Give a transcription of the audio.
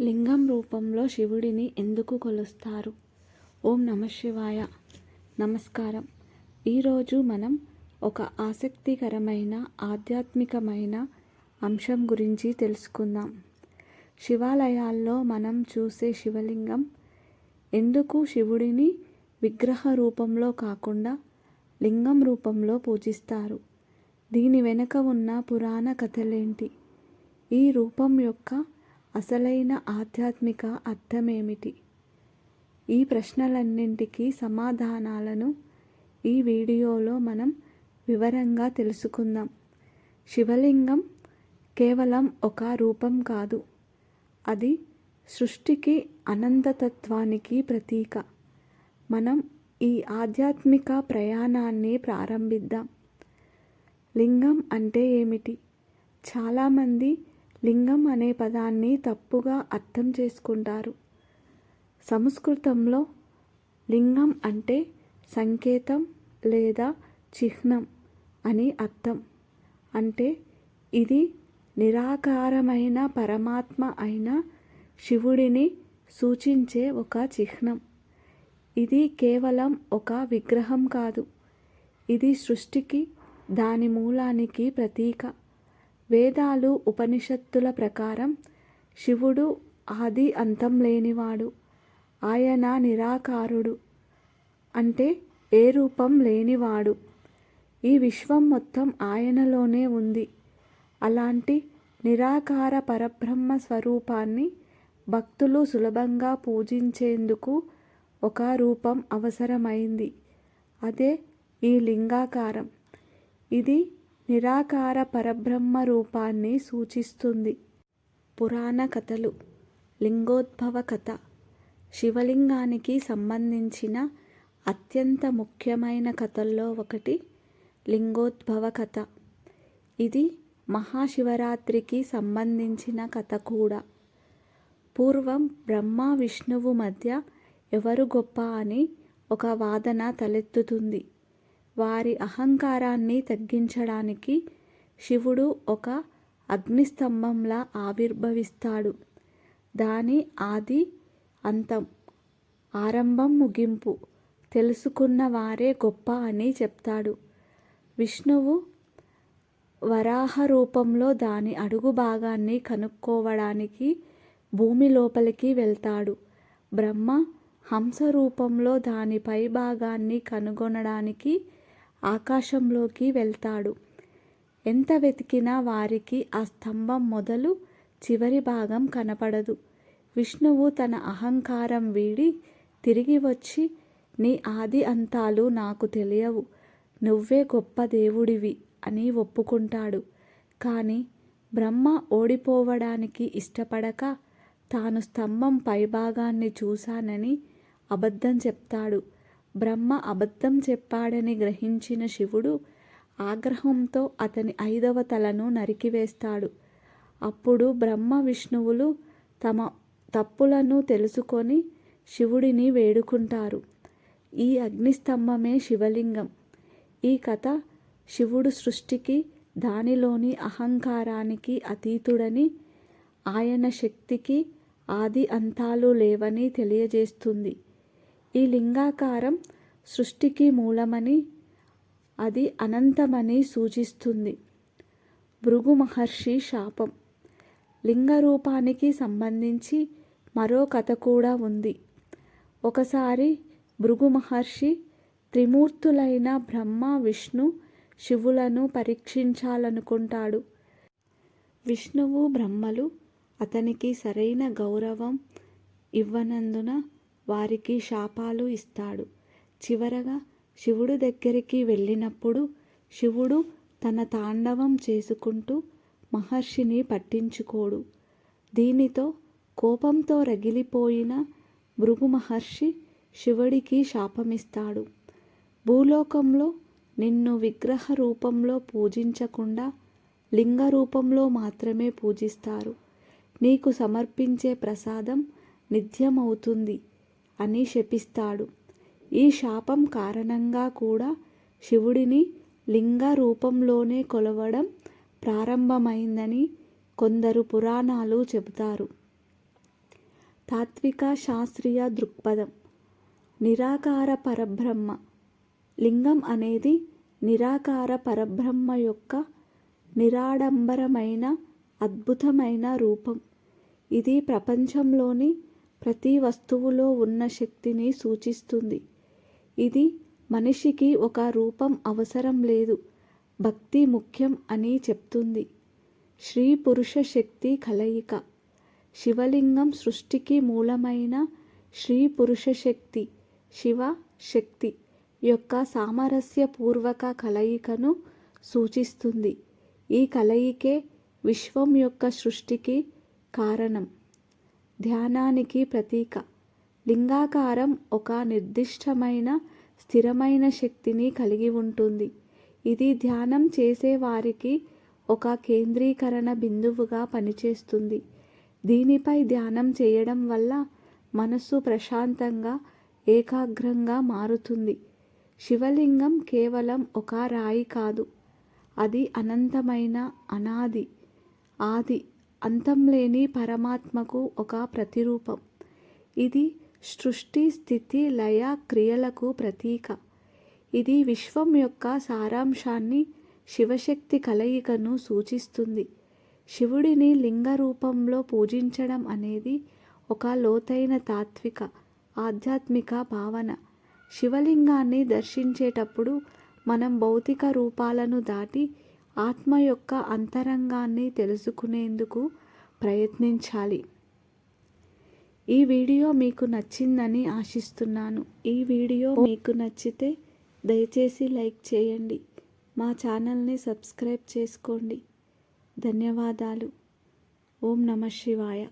లింగం రూపంలో శివుడిని ఎందుకు కొలుస్తారు? ఓం నమ శివాయ. నమస్కారం. ఈరోజు మనం ఒక ఆసక్తికరమైన ఆధ్యాత్మికమైన అంశం గురించి తెలుసుకుందాం. శివాలయాల్లో మనం చూసే శివలింగం ఎందుకు శివుడిని విగ్రహ రూపంలో కాకుండా లింగం రూపంలో పూజిస్తారు? దీని వెనుక ఉన్న పురాణ కథలేంటి? ఈ రూపం యొక్క అసలైన ఆధ్యాత్మిక అర్థమేమిటి? ఈ ప్రశ్నలన్నింటికీ సమాధానాలను ఈ వీడియోలో మనం వివరంగా తెలుసుకుందాం. శివలింగం కేవలం ఒక రూపం కాదు. అది సృష్టికి అనంతతత్వానికి ప్రతీక. మనం ఈ ఆధ్యాత్మిక ప్రయాణాన్ని ప్రారంభిద్దాం. లింగం అంటే ఏమిటి? చాలామంది లింగం అనే పదాన్ని తప్పుగా అర్థం చేసుకుంటారు. సంస్కృతంలో లింగం అంటే సంకేతం లేదా చిహ్నం అని అర్థం. అంటే ఇది నిరాకారమైన పరమాత్మ అయిన శివుడిని సూచించే ఒక చిహ్నం. ఇది కేవలం ఒక విగ్రహం కాదు. ఇది సృష్టికి దాని మూలానికి ప్రతీక. వేదాలు ఉపనిషత్తుల ప్రకారం శివుడు ఆది అంతం లేనివాడు ఆయన నిరాకారుడు అంటే ఏ రూపం లేనివాడు. ఈ విశ్వం మొత్తం ఆయనలోనే ఉంది. అలాంటి నిరాకార పరబ్రహ్మ స్వరూపాన్ని భక్తులు సులభంగా పూజించేందుకు ఒక రూపం అవసరమైంది. అదే ఈ లింగాకారం. ఇది నిరాకార పరబ్రహ్మ రూపాన్ని సూచిస్తుంది. పురాణ కథలు లింగోద్భవ కథ శివలింగానికి సంబంధించిన అత్యంత ముఖ్యమైన కథల్లో ఒకటి లింగోద్భవ కథ. ఇది మహాశివరాత్రికి సంబంధించిన కథ కూడా. పూర్వం బ్రహ్మ విష్ణువు మధ్య ఎవరు గొప్ప అని ఒక వాదన తలెత్తుతుంది. వారి అహంకారాన్ని తగ్గించడానికి శివుడు ఒక అగ్నిస్తంభంలా ఆవిర్భవిస్తాడు. దాని ఆది అంతం ఆరంభం ముగింపు తెలుసుకున్న వారే గొప్ప అని చెప్తాడు. విష్ణువు వరాహ రూపంలో దాని అడుగు భాగాన్ని కనుక్కోవడానికి భూమి లోపలికి వెళ్తాడు. బ్రహ్మ హంస రూపంలో దాని పై భాగాన్ని కనుగొనడానికి ఆకాశంలోకి వెళ్తాడు. ఎంత వెతికినా వారికి ఆ స్తంభం మొదలు చివరి భాగం కనపడదు. విష్ణువు తన అహంకారం వీడి తిరిగి వచ్చి నీ ఆది అంతాలు నాకు తెలియవు. నువ్వే గొప్ప దేవుడివి అని ఒప్పుకుంటాడు. కానీ బ్రహ్మ ఓడిపోవడానికి ఇష్టపడక తాను స్తంభం పైభాగాన్ని చూశానని అబద్ధం చెప్తాడు. బ్రహ్మ అబద్ధం చెప్పాడని గ్రహించిన శివుడు ఆగ్రహంతో అతని ఐదవ తలను నరికివేస్తాడు. అప్పుడు బ్రహ్మ విష్ణువులు తమ తప్పులను తెలుసుకొని శివుడిని వేడుకుంటారు. ఈ అగ్నిస్తంభమే శివలింగం. ఈ కథ శివుడు సృష్టికి దానిలోని అహంకారానికి అతీతుడని ఆయన శక్తికి ఆది అంతాలు లేవని తెలియజేస్తుంది. ఈ లింగాకారం సృష్టికి మూలమని అది అనంతమని సూచిస్తుంది. భృగు మహర్షి శాపం. లింగ రూపానికి సంబంధించి మరో కథ కూడా ఉంది. ఒకసారి భృగు మహర్షి త్రిమూర్తులైన బ్రహ్మ విష్ణు శివులను పరీక్షించాలనుకుంటాడు. విష్ణువు బ్రహ్మలు అతనికి సరైన గౌరవం ఇవ్వనందున వారికి శాపాలు ఇస్తాడు. చివరగా శివుడు దగ్గరికి వెళ్ళినప్పుడు శివుడు తన తాండవం చేసుకుంటూ మహర్షిని పట్టించుకోడు. దీనితో కోపంతో రగిలిపోయిన భృగు మహర్షి శివుడికి శాపమిస్తాడు. భూలోకంలో నిన్ను విగ్రహ రూపంలో పూజించకుండా లింగ రూపంలో మాత్రమే పూజిస్తారు. నీకు సమర్పించే ప్రసాదం నిత్యమవుతుంది. అని శపిస్తాడు. ఈ శాపం కారణంగా కూడా శివుడిని లింగ రూపంలోనే కొలవడం ప్రారంభమైందని కొందరు పురాణాలు చెబుతారు. తాత్విక శాస్త్రీయ దృక్పథం. నిరాకార పరబ్రహ్మ. లింగం అనేది నిరాకార పరబ్రహ్మ యొక్క నిరాడంబరమైన అద్భుతమైన రూపం. ఇది ప్రపంచంలోని ప్రతి వస్తువులో ఉన్న శక్తిని సూచిస్తుంది. ఇది మనిషికి ఒక రూపం అవసరం లేదు. భక్తి ముఖ్యం అని చెప్తుంది. స్త్రీ పురుష శక్తి కలయిక. శివలింగం సృష్టికి మూలమైన స్త్రీ పురుష శక్తి శివ శక్తి యొక్క సామరస్యపూర్వక కలయికను సూచిస్తుంది. ఈ కలయికే విశ్వం యొక్క సృష్టికి కారణం. ధ్యానానికి ప్రతీక. లింగాకారం ఒక నిర్దిష్టమైన స్థిరమైన శక్తిని కలిగి ఉంటుంది. ఇది ధ్యానం చేసేవారికి ఒక కేంద్రీకరణ బిందువుగా పనిచేస్తుంది. దీనిపై ధ్యానం చేయడం వల్ల మనస్సు ప్రశాంతంగా ఏకాగ్రంగా మారుతుంది. శివలింగం కేవలం ఒక రాయి కాదు. అది అనంతమైన అనాది ఆది అంతం లేని పరమాత్మకు ఒక ప్రతిరూపం. ఇది సృష్టి స్థితి లయ క్రియలకు ప్రతీక. ఇది విశ్వం యొక్క సారాంశాన్ని శివశక్తి కలయికను సూచిస్తుంది. శివుడిని లింగ రూపంలో పూజించడం అనేది ఒక లోతైన తాత్విక ఆధ్యాత్మిక భావన. శివలింగాన్ని దర్శించేటప్పుడు మనం భౌతిక రూపాలను దాటి ఆత్మ యొక్క అంతరంగాన్ని తెలుసుకునేందుకు ప్రయత్నించాలి. ఈ వీడియో మీకు నచ్చిందని ఆశిస్తున్నాను. ఈ వీడియో మీకు నచ్చితే దయచేసి లైక్ చేయండి. మా ఛానల్ని సబ్స్క్రైబ్ చేసుకోండి. ధన్యవాదాలు. ఓం నమ శివాయ.